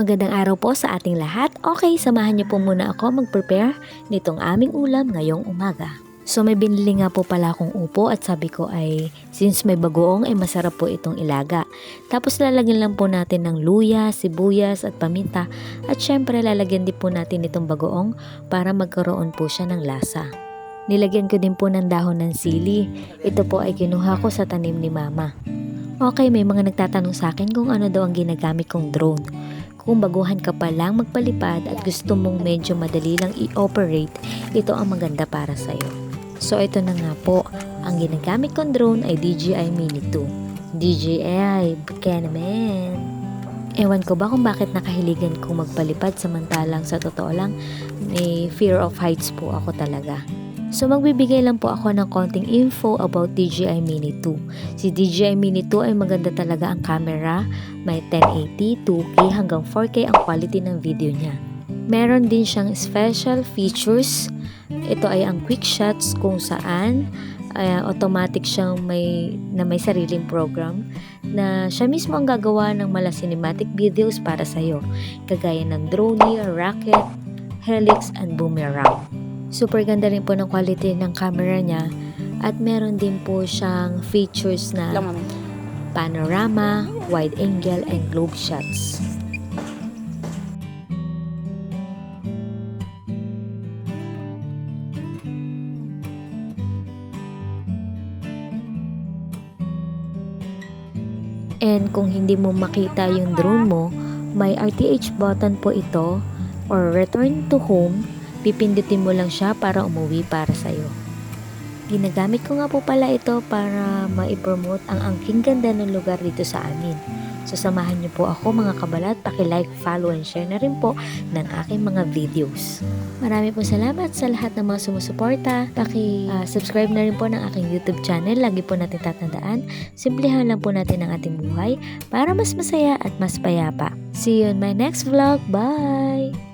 Magandang araw po sa ating lahat. Okay, samahan niyo po muna ako mag-prepare nitong aming ulam ngayong umaga. So may binili nga po pala akong upo at sabi ko ay since may bagoong ay masarap po itong ilaga. Tapos lalagyan lang po natin ng luya, sibuyas at paminta at syempre lalagyan din po natin itong bagoong para magkaroon po siya ng lasa. Nilagyan ko din po ng dahon ng sili. Ito po ay kinuha ko sa tanim ni mama. Okay, may mga nagtatanong sa akin kung ano daw ang ginagamit kong drone. Kung baguhan ka pa lang magpalipad at gusto mong medyo madali lang i-operate, ito ang maganda para sa'yo. So ito na nga po, ang ginagamit kong drone ay DJI Mini 2. DJI, naman. Ewan ko ba kung bakit nakahiligan kong magpalipad samantalang sa totoo lang, may fear of heights po ako talaga. So magbibigay lang po ako ng konting info about DJI Mini 2. Si DJI Mini 2 ay maganda talaga ang camera, may 1080, 2K hanggang 4K ang quality ng video niya. Meron din siyang special features. Ito ay ang quick shots kung saan uh, automatic siyang may na may sariling program na siya mismo ang gagawa ng mala cinematic videos para sa iyo, kagaya ng drone, rocket, helix, and boomerang. Super ganda rin po ng quality ng camera niya at meron din po siyang features na panorama, wide angle, and globe shots. And kung hindi mo makita yung drone mo, may RTH button po ito or return to home. Pipindutin mo lang siya para umuwi para sa'yo. Ginagamit ko nga po pala ito para ma-promote ang angking ganda ng lugar dito sa amin. So samahan niyo po ako mga kabalat, paki-like, follow, and share na rin po ng aking mga videos. Marami po salamat sa lahat ng mga sumusuporta. Paki-subscribe na rin po ng aking YouTube channel. Lagi po natin tatandaan. Simplihan lang po natin ang ating buhay para mas masaya at mas payapa. See you in my next vlog. Bye!